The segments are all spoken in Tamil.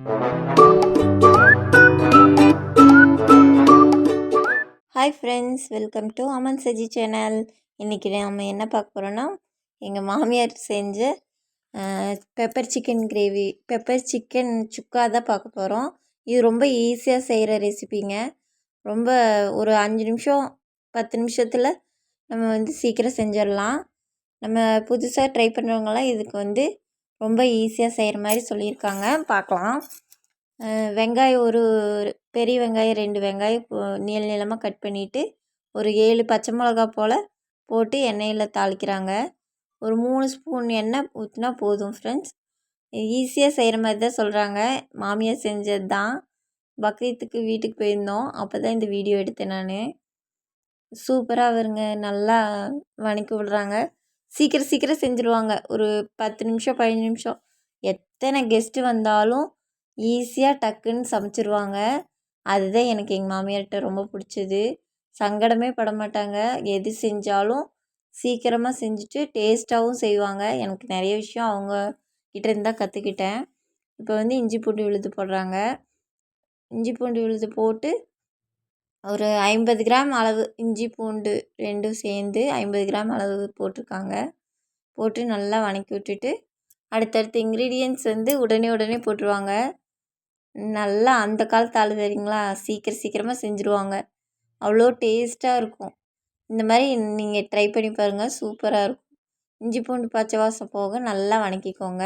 Hi friends welcome to Aman Saji channel இன்றைக்கி நம்ம என்ன பார்க்க போகிறோன்னா எங்கள் மாமியார் செஞ்ச pepper chicken gravy pepper chicken sukka தான் பார்க்க போகிறோம் இது ரொம்ப ஈஸியாக செய்கிற ரெசிபிங்க ரொம்ப ஒரு அஞ்சு நிமிஷம் பத்து நிமிஷத்தில் நம்ம வந்து சீக்கிரம் செஞ்சிடலாம். நம்ம புதுசாக ட்ரை பண்ணுறவங்களாம் இதுக்கு வந்து ரொம்ப ஈஸியாக செய்கிற மாதிரி சொல்லியிருக்காங்க பார்க்கலாம் வெங்காயம் ஒரு பெரிய வெங்காயம் ரெண்டு வெங்காயம் நீள நீளமாக கட் பண்ணிவிட்டு ஒரு ஏழு பச்சை மிளகா போல் போட்டு எண்ணெயில் தாளிக்கிறாங்க. ஒரு மூணு ஸ்பூன் எண்ணெய் ஊற்றினா போதும் ஃப்ரெண்ட்ஸ் ஈஸியாக செய்கிற மாதிரி தான் சொல்கிறாங்க மாமியார் செஞ்சது தான். பக்ரீத்துக்கு வீட்டுக்கு போயிருந்தோம். அப்போ தான் இந்த வீடியோ எடுத்தேன் நான். சூப்பராக வருங்க. நல்லா வணக்கி விடுறாங்க. சீக்கிரம் சீக்கிரம் செஞ்சுருவாங்க. ஒரு பத்து நிமிஷம் பதினஞ்சு நிமிஷம். எத்தனை கெஸ்ட்டு வந்தாலும் ஈஸியாக டக்குன்னு சமைச்சிருவாங்க. அதுதான் எனக்கு எங்கள் மாமியார்கிட்ட ரொம்ப பிடிச்சது. சங்கடமே பட மாட்டாங்க. எது செஞ்சாலும் சீக்கிரமாக செஞ்சுட்டு டேஸ்ட்டாகவும் செய்வாங்க. எனக்கு நிறைய விஷயம் அவங்க கிட்டேருந்து தான் கற்றுக்கிட்டேன் இப்போ வந்து இஞ்சி பூண்டு விழுது போடுறாங்க. இஞ்சி பூண்டு விழுது போட்டு ஒரு ஐம்பது கிராம் அளவு இஞ்சி பூண்டு ரெண்டும் சேர்ந்து ஐம்பது கிராம் அளவு போட்டிருக்காங்க. போட்டு நல்லா வணக்கி விட்டுட்டு அடுத்தடுத்த இன்க்ரீடியன்ட்ஸ் வந்து உடனே உடனே போட்டுருவாங்க. நல்லா அந்த காலத்து ஆளு தெரியுங்களா? சீக்கிரம் சீக்கிரமாக செஞ்சுருவாங்க. அவ்வளோ டேஸ்ட்டாக இருக்கும். இந்த மாதிரி நீங்கள் ட்ரை பண்ணி பாருங்கள் சூப்பராக இருக்கும். இஞ்சி பூண்டு பச்சை வாசம் போக நல்லா வணக்கிக்கோங்க.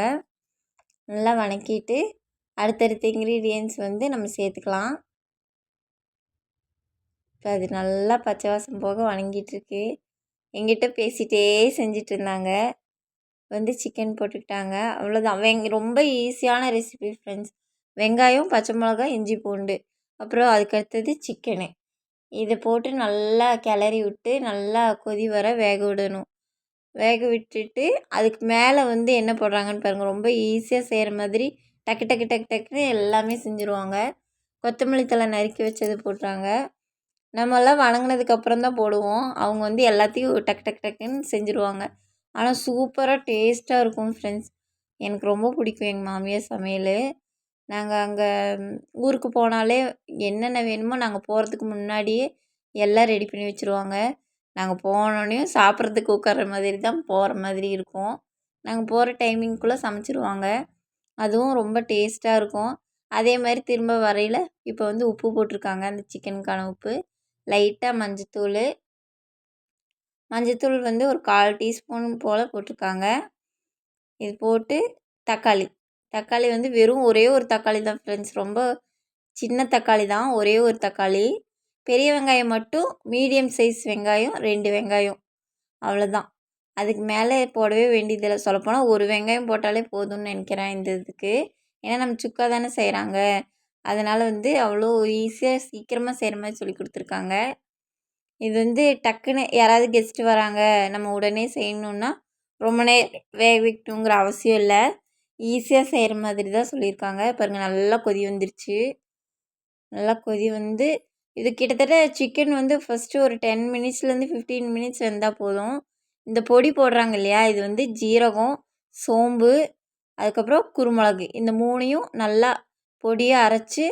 நல்லா வணக்கிட்டு அடுத்தடுத்த இன்க்ரீடியன்ட்ஸ் வந்து நம்ம சேர்த்துக்கலாம். இப்போ அது நல்லா பச்சை வாசம் போக வணங்கிட்டுருக்கு. எங்கிட்ட பேசிகிட்டே செஞ்சிட்டு இருந்தாங்க வந்து சிக்கன் போட்டுக்கிட்டாங்க. அவ்வளோதான். வெங் ரொம்ப ஈஸியான ரெசிபி ஃப்ரெண்ட்ஸ் வெங்காயம் பச்சை மிளகா இஞ்சி பூண்டு. அப்புறம் அதுக்கடுத்தது சிக்கனு இதை போட்டு நல்லா கிளறி விட்டு நல்லா கொதி வர வேக விடணும். வேக விட்டுட்டு அதுக்கு மேலே வந்து என்ன போடுறாங்கன்னு பாருங்கள் ரொம்ப ஈஸியாக செய்கிற மாதிரி டக்கு டக்கு டக்கு டக்குன்னு எல்லாமே செஞ்சுருவாங்க. கொத்தமல்லி தலை நறுக்கி வச்சது போட்டுறாங்க நம்மெல்லாம் வணங்கினதுக்கப்புறம் தான் போடுவோம். அவங்க வந்து எல்லாத்தையும் டக் டக் டக்குன்னு செஞ்சுருவாங்க. ஆனால் சூப்பராக டேஸ்ட்டாக இருக்கும் ஃப்ரெண்ட்ஸ். எனக்கு ரொம்ப பிடிக்கும் எங்கள் மாமியார் சமையல். நாங்கள் அங்கே ஊருக்கு போனாலே என்னென்ன வேணுமோ நாங்கள் போகிறதுக்கு முன்னாடியே எல்லாம் ரெடி பண்ணி வச்சுருவாங்க. நாங்கள் போனோடனையும் சாப்பிட்றதுக்கு உட்கார்ற மாதிரி தான் போகிற மாதிரி இருக்கும். நாங்கள் போகிற டைமிங்குள்ளே சமைச்சிருவாங்க. அதுவும் ரொம்ப டேஸ்ட்டாக இருக்கும். அதே மாதிரி திரும்ப வரையில் இப்போ வந்து உப்பு போட்டிருக்காங்க. அந்த சிக்கனுக்கான உப்பு. லைட்டாக மஞ்சத்தூள். மஞ்சத்தூள் வந்து ஒரு கால் டீஸ்பூன் போல் போட்டிருக்காங்க. இது போட்டு தக்காளி. தக்காளி வந்து வெறும் ஒரே ஒரு தக்காளி தான் ஃப்ரெண்ட்ஸ் ரொம்ப சின்ன தக்காளி தான் ஒரே ஒரு தக்காளி. பெரிய வெங்காயம் மட்டும் மீடியம் சைஸ் வெங்காயம் ரெண்டு வெங்காயம். அவ்வளோதான் அதுக்கு மேலே போடவே வேண்டியதில்லை சொல்லப்போனால் ஒரு வெங்காயம் போட்டாலே போதும்னு நினைக்கிறேன் இந்த இதுக்கு. ஏன்னா நம்ம சுக்கா தானே செய்கிறாங்க அதனால் வந்து அவ்வளோ ஈஸியாக சீக்கிரமாக செய்கிற மாதிரி சொல்லி கொடுத்துருக்காங்க. இது வந்து டக்குன்னு யாராவது கெஸ்ட்டு வராங்க நம்ம உடனே செய்யணுன்னா ரொம்ப நேரம் வேக வைக்கணுங்கிற அவசியம் இல்லை. ஈஸியாக செய்கிற மாதிரி தான் சொல்லியிருக்காங்க பாருங்கள் நல்லா கொதி வந்துருச்சு. நல்லா கொதி வந்து இது கிட்டத்தட்ட சிக்கன் வந்து ஃபஸ்ட்டு ஒரு டென் மினிட்ஸ்லேருந்து ஃபிஃப்டீன் மினிட்ஸ் வெந்தால் போதும். இந்த பொடி போடுறாங்க இல்லையா இது வந்து ஜீரகம் சோம்பு அதுக்கப்புறம் குருமிளகு இந்த மூணையும் நல்லா பொடியாக அரைச்சி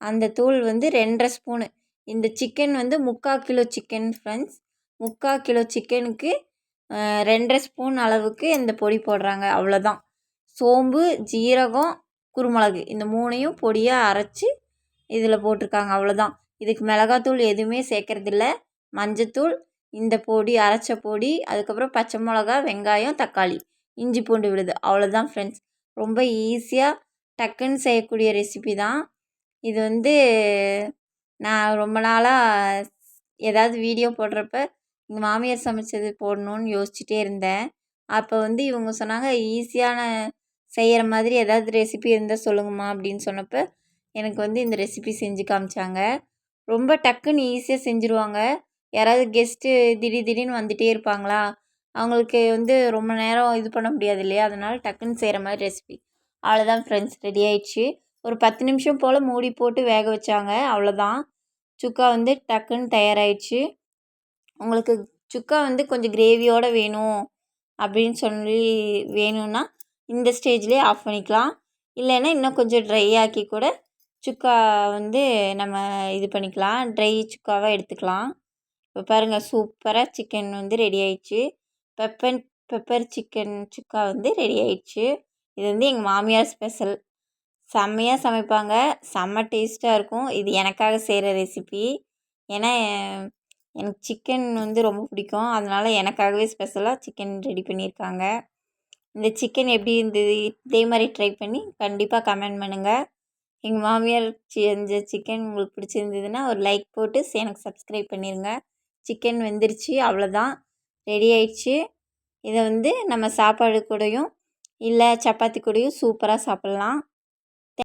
அந்த தூள் வந்து ரெண்டரை ஸ்பூனு. இந்த சிக்கன் வந்து முக்கால் கிலோ சிக்கன் ஃப்ரெண்ட்ஸ் முக்கால் கிலோ சிக்கனுக்கு ரெண்டரை ஸ்பூன் அளவுக்கு இந்த பொடி போடுறாங்க. அவ்வளோதான் சோம்பு ஜீரகம் குருமிளகு. இந்த மூணையும் பொடியாக அரைச்சி இதில் போட்டிருக்காங்க. அவ்வளோதான் இதுக்கு மிளகாத்தூள் எதுவுமே சேர்க்குறதில்ல. மஞ்சத்தூள் இந்த பொடி அரைச்ச பொடி அதுக்கப்புறம் பச்சை மிளகா வெங்காயம் தக்காளி. இஞ்சி பூண்டு விழுது. அவ்வளோதான் ஃப்ரெண்ட்ஸ் ரொம்ப ஈஸியாக டக்குன்னு செய்யக்கூடிய ரெசிபி தான். இது வந்து நான் ரொம்ப நாளாக ஏதாவது வீடியோ போடுறப்ப எங்கள் மாமியார் சமைச்சது போடணுன்னு யோசிச்சுட்டே இருந்தேன். அப்போ வந்து இவங்க சொன்னாங்க ஈஸியான செய்கிற மாதிரி ஏதாவது ரெசிபி இருந்தால் சொல்லுங்கம்மா அப்படின்னு சொன்னப்போ எனக்கு வந்து இந்த ரெசிபி செஞ்சு காமிச்சாங்க. ரொம்ப டக்குன்னு ஈஸியாக செஞ்சுருவாங்க. யாராவது கெஸ்ட்டு திடீர் திடீர்னு வந்துகிட்டே இருப்பாங்களா? அவங்களுக்கு வந்து ரொம்ப நேரம் இது பண்ண முடியாது இல்லையா? அதனால் டக்குன்னு செய்கிற மாதிரி ரெசிபி அவ்வளோதான் ஃப்ரெண்ட்ஸ் ரெடி ஆயிடுச்சு. ஒரு பத்து நிமிஷம் போல் மூடி போட்டு வேக வச்சாங்க. அவ்வளோதான் சுக்கா வந்து டக்குன்னு தயாராகிடுச்சு உங்களுக்கு சுக்கா வந்து கொஞ்சம் கிரேவியோடு வேணும் அப்படின்னு சொல்லி வேணும்னா இந்த ஸ்டேஜ்லேயே ஆஃப் பண்ணிக்கலாம். இல்லைன்னா இன்னும் கொஞ்சம் ட்ரை ஆக்கி கூட சுக்கா வந்து நம்ம இது பண்ணிக்கலாம். ட்ரை சுக்காவாக எடுத்துக்கலாம். இப்போ பாருங்கள் சூப்பராக சிக்கன் வந்து ரெடி ஆயிடுச்சு. பெப்பன் பெப்பர் சிக்கன் சுக்கா வந்து ரெடி ஆயிடுச்சு. இது வந்து எங்கள் மாமியார் ஸ்பெஷல். செம்மையாக சமைப்பாங்க. செம்ம டேஸ்ட்டாக இருக்கும். இது எனக்காக செய்கிற ரெசிபி. ஏன்னா எனக்கு சிக்கன் வந்து ரொம்ப பிடிக்கும். அதனால் எனக்காகவே ஸ்பெஷலாக சிக்கன் ரெடி பண்ணியிருக்காங்க இந்த சிக்கன் எப்படி இருந்தது இதே மாதிரி ட்ரை பண்ணி கண்டிப்பாக கமெண்ட் பண்ணுங்கள் எங்கள் மாமியார் செஞ்ச சிக்கன் உங்களுக்கு பிடிச்சிருந்ததுன்னா ஒரு லைக் போட்டு எனக்கு சப்ஸ்கிரைப் பண்ணிடுங்க சிக்கன் வெந்துருச்சு அவ்வளோதான் ரெடி ஆயிடுச்சு. இதை வந்து நம்ம சாப்பாடு கூடயும் இல்லை சப்பாத்தி கூடயும் சூப்பராக சாப்பிட்லாம்.